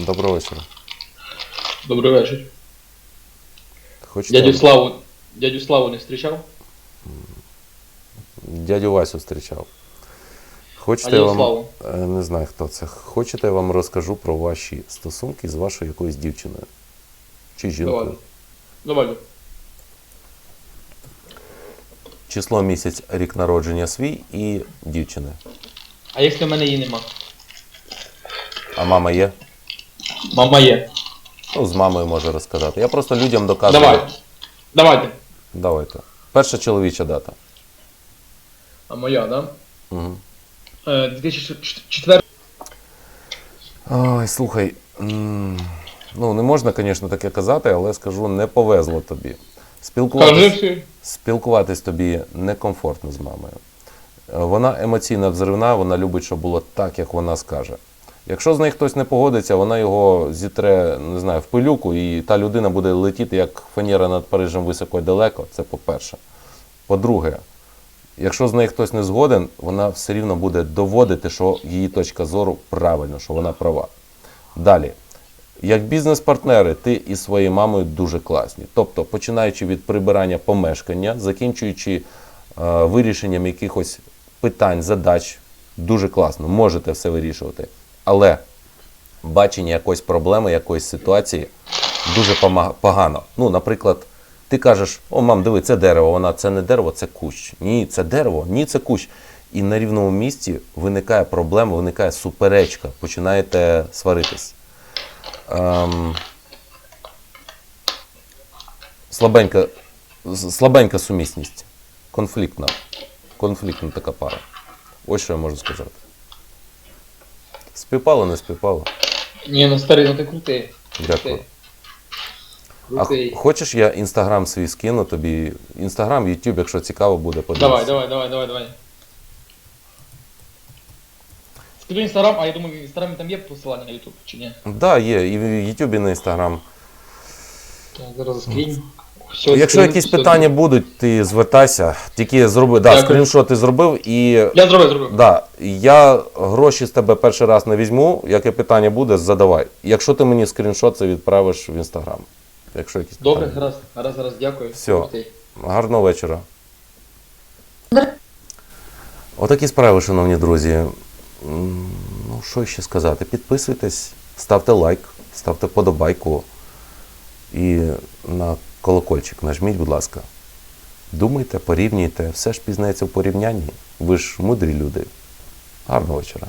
Доброго вечора. Добрий вечір. Хочете Дядю Славу. Дядю Славу не зустрічав? дядю Васю зустрічав. Хочете вам. Славу? Е, Не знаю, хто це. Хочете, я вам розкажу про ваші стосунки з вашою якоюсь дівчиною? Чи жінкою? Давай. Давай. Число місяць, рік народження свій і дівчини. А якщо в мене її нема? А мама є? Мама є. Ну, з мамою може розказати. Я просто людям доказую. Давай. Давайте. Давайте. Перша чоловіча дата. А моя, да? Угу. Е, 2004. Ой, слухай. м, Ну, не можна, звісно, таке казати, але скажу, не повезло тобі. Кажи Спілкуватись, всі. спілкуватись тобі некомфортно з мамою. Е, Вона емоційно взривна, вона любить, щоб було так, як вона скаже. Якщо з нею хтось не погодиться, вона його зітре, не знаю, в пилюку, і та людина буде летіти, як фанера над Парижем високо і далеко. Це по-перше. По-друге, якщо з нею хтось не згоден, вона все рівно буде доводити, що її точка зору правильна, що вона права. Далі. Як бізнес-партнери, ти із своєю мамою дуже класні. Тобто, починаючи від прибирання помешкання, закінчуючи е, вирішенням якихось питань, задач, дуже класно, можете все вирішувати. Але бачення якоїсь проблеми, якоїсь ситуації дуже погано. Ну, наприклад, ти кажеш: о, мам, диви, це дерево, вона це не дерево, це кущ. Ні, це дерево, ні, це кущ. І на рівному місці виникає проблема, виникає суперечка, починаєте сваритись. Ем, слабенька, слабенька сумісність. Конфліктна. Конфліктна така пара. Ось що я можу сказати. Співпало, не співпало. Ні, ну старий, ну ти крутий. Дякую. Крутий. А хочеш я інстаграм свій скину тобі? Інстаграм, Ютуб, якщо цікаво буде, подивитися. Давай, давай, давай, давай, давай. Скажи інстаграм, а я думаю, в інстаграмі там є посилання на Ютуб, чи ні? Так, да, є, і в Ютубі, на інстаграм. Так, зараз скрінь. Все, Якщо якісь все. питання будуть, ти звертайся. Тільки зроби. Да, Дякую. скріншоти зробив і. Я зробив, зробив. Да, я гроші з тебе перший раз не візьму. Яке питання буде, задавай. Якщо ти мені скріншот, це відправиш в інстаграм. Якщо якісь Добре, питання. гаразд, гаразд, гаразд, дякую. Все. Крутий. Гарного вечора. Отакі справи, шановні друзі. М, Ну, що ще сказати? Підписуйтесь, ставте лайк, ставте подобайку і на колокольчик нажміть, будь ласка. Думайте, порівнюйте, все ж пізнається в порівнянні. Ви ж мудрі люди. Гарного вечора.